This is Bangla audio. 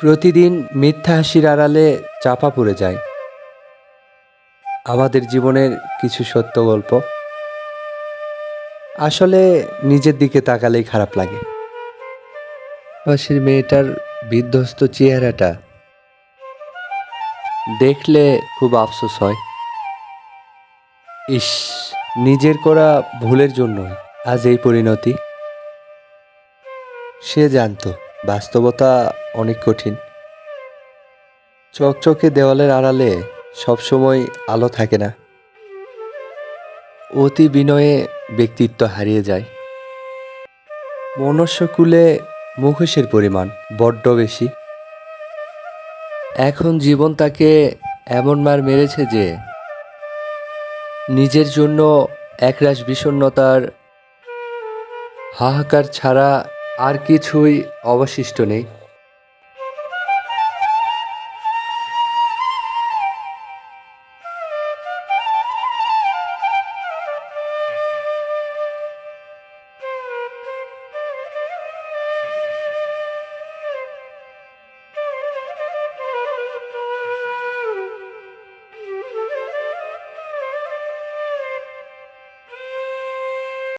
প্রতিদিন মিথ্যা হাসির আড়ালে চাপা পড়ে যায়। আমাদের জীবনের কিছু সত্য গল্প। আসলে নিজের দিকে তাকালেই খারাপ লাগে। পাশের মেয়েটার বিধ্বস্ত চেহারাটা দেখলে খুব আফসোস হয়। ইস, নিজের করা ভুলের জন্যই আজ এই পরিণতি। সে জানতো, বাস্তবতা অনেক কঠিন। চকচকে দেওয়ালের আড়ালে সবসময় আলো থাকে না। অতি বিনয়ে ব্যক্তিত্ব হারিয়ে যায়। মনুষ্যকুলে মুখোশের পরিমাণ বড্ড বেশি। এখন জীবন তাকে এমন মার মেরেছে যে নিজের জন্য একরাশ বিষণ্ণতার হাহাকার ছাড়া আর কিছুই অবশিষ্ট নেই।